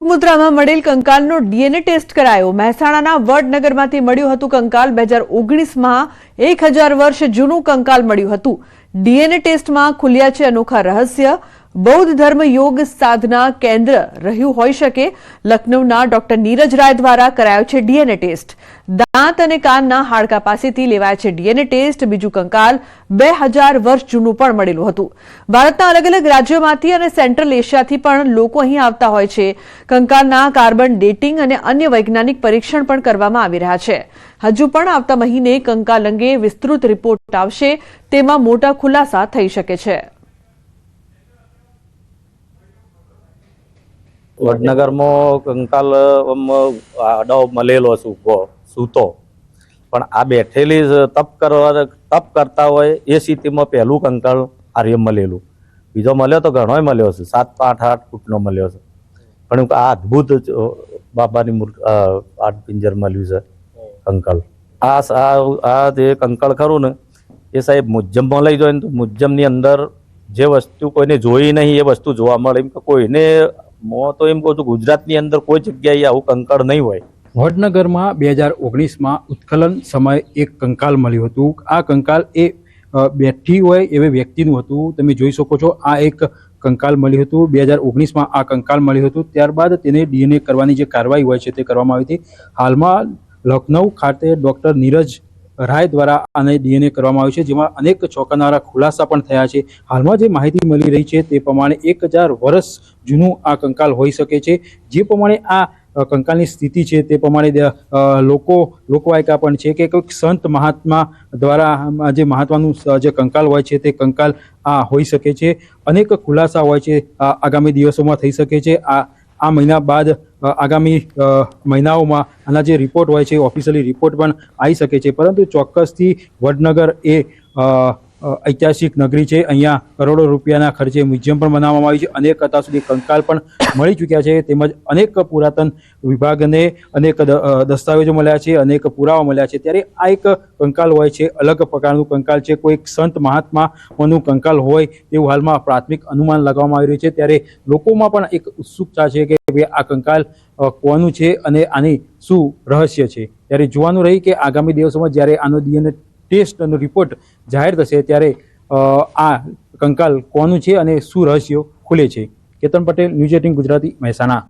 મુદ્રામાં મળેલ કંકાલનો DNA test કરાયો. મહેસાણાના વડનગરમાંથી મળ્યું હતું કંકાલ. બે હજાર ઓગણીસમાં એક હજાર વર્ષ જૂનું કંકાલ મળ્યું હતું. ડીએનએ ટેસ્ટમાં ખુલ્યા છે અનોખા રહસ્ય. બૌદ્ધ ધર્મ યોગ સાધના કેન્દ્ર રહ્યું હોઈ શકે. લખનૌના ડોક્ટર નીરજ રાય દ્વારા કરાયો છે ડીએનએ ટેસ્ટ. દાંત અને કાનના હાડકા પાસેથી લેવાય છે ડીએનએ ટેસ્ટ. બીજું કંકાલ બે હજાર વર્ષ જૂનું પણ મળેલું હતું. ભારતના અલગ અલગ રાજ્યોમાંથી અને સેન્ટ્રલ એશિયાથી પણ લોકો અહીં આવતા હોય છે. કંકાલના કાર્બન ડેટિંગ અને અન્ય વૈજ્ઞાનિક પરીક્ષણ પણ કરવામાં આવી રહ્યા છે. હજુ પણ આવતા મહિને કંકાલ અંગે વિસ્તૃત રિપોર્ટ આવશે. તેમાં મોટા ખુલાસા થઈ શકે છે. વડનગરમાં કંકાલ આડો મળેલો છે ઊભો સૂતો. પણ આ બેઠેલી તપ કરવા, તપ કરતા હોય એ સ્થિતિમાં પહેલું કંકાળ આર્ય મળેલું બીજો મળ્યો તો ઘણોય મળ્યો છે. સાત, આઠ આઠ ફૂટનો મળ્યો છે. પણ આ અદ્ભુત બાબાની મૂર્તિ આઠ પિંજર મળ્યું છે કંકાળ આ આ જે કંકાળ ખરું ને, એ સાહેબ મ્યુઝિયમમાં લઈ જાય ને તો મ્યુઝિયમની અંદર જે વસ્તુ કોઈને જોઈ નહીં, એ વસ્તુ જોવા મળે એમ કે કોઈને હું તો એમ કહું છું, ગુજરાતની અંદર કોઈ જગ્યાએ આવું કંકળ નહીં હોય. વડનગરમાં બે હજાર ઓગણીસમાં ઉત્ખલન સમયે એક કંકાલ મળ્યું હતું. આ કંકાલ એ બેઠી હોય એવી વ્યક્તિનું હતું. તમે જોઈ શકો છો, આ એક કંકાલ મળ્યું હતું. બે હજાર ઓગણીસમાં આ કંકાલ મળ્યું હતું. ત્યારબાદ તેને ડીએનએ કરવાની જે કાર્યવાહી હોય છે તે કરવામાં આવી હતી. હાલમાં લખનૌ ખાતે ડૉક્ટર નીરજ રાય દ્વારા આને ડીએનએ કરવામાં આવ્યું છે, જેમાં અનેક ચોંકાનારા ખુલાસા પણ થયા છે. હાલમાં જે માહિતી મળી રહી છે, તે પ્રમાણે એક હજાર વર્ષ જૂનું આ કંકાલ હોઈ શકે છે. જે પ્રમાણે આ કંકાલની સ્થિતિ છે, તે પ્રમાણે લોકો લોકવાયકા પણ છે કે કોઈક સંત મહાત્મા દ્વારા જે મહાત્માનું જે કંકાલ હોય છે, તે કંકાલ આ હોઈ શકે છે. અનેક ખુલાસા હોય છે આગામી દિવસોમાં થઈ શકે છે. આ આ મહિના બાદ આગામી મહિનાઓમાં આના જે રિપોર્ટ હોય છે ઓફિશિયલી રિપોર્ટ પણ આવી શકે છે. પરંતુ ચોક્કસથી વડનગર એ ઐતિહાસિક નગરી છે. અહીંયા કરોડો રૂપિયાના ખર્ચે મ્યુઝિયમ પણ બનાવવામાં આવ્યું છે. અનેક હતા સુધી કંકાલ પણ મળી ચૂક્યા છે. તેમજ અનેક પુરાતન વિભાગને અનેક દસ્તાવેજો મળ્યા છે, અનેક પુરાવા મળ્યા છે. ત્યારે આ એક કંકાલ હોય છે. અલગ પ્રકારનું કંકાલ છે. કોઈક સંત મહાત્માનું કંકાલ હોય તેવું હાલમાં પ્રાથમિક અનુમાન લગાવવામાં આવી રહ્યું છે. ત્યારે લોકોમાં પણ એક ઉત્સુકતા છે કે ભાઈ આ કંકાલ કોનું છે અને આની શું રહસ્ય છે? ત્યારે જોવાનું રહી કે આગામી દિવસોમાં જ્યારે આનો ડીએનએ ટેસ્ટનો રિપોર્ટ જાહેર થશે ત્યારે આ કંકાલ કોનું છે અને શું રહસ્યો ખુલે છે? Ketan Patel news eighteen Gujarati Mehsana.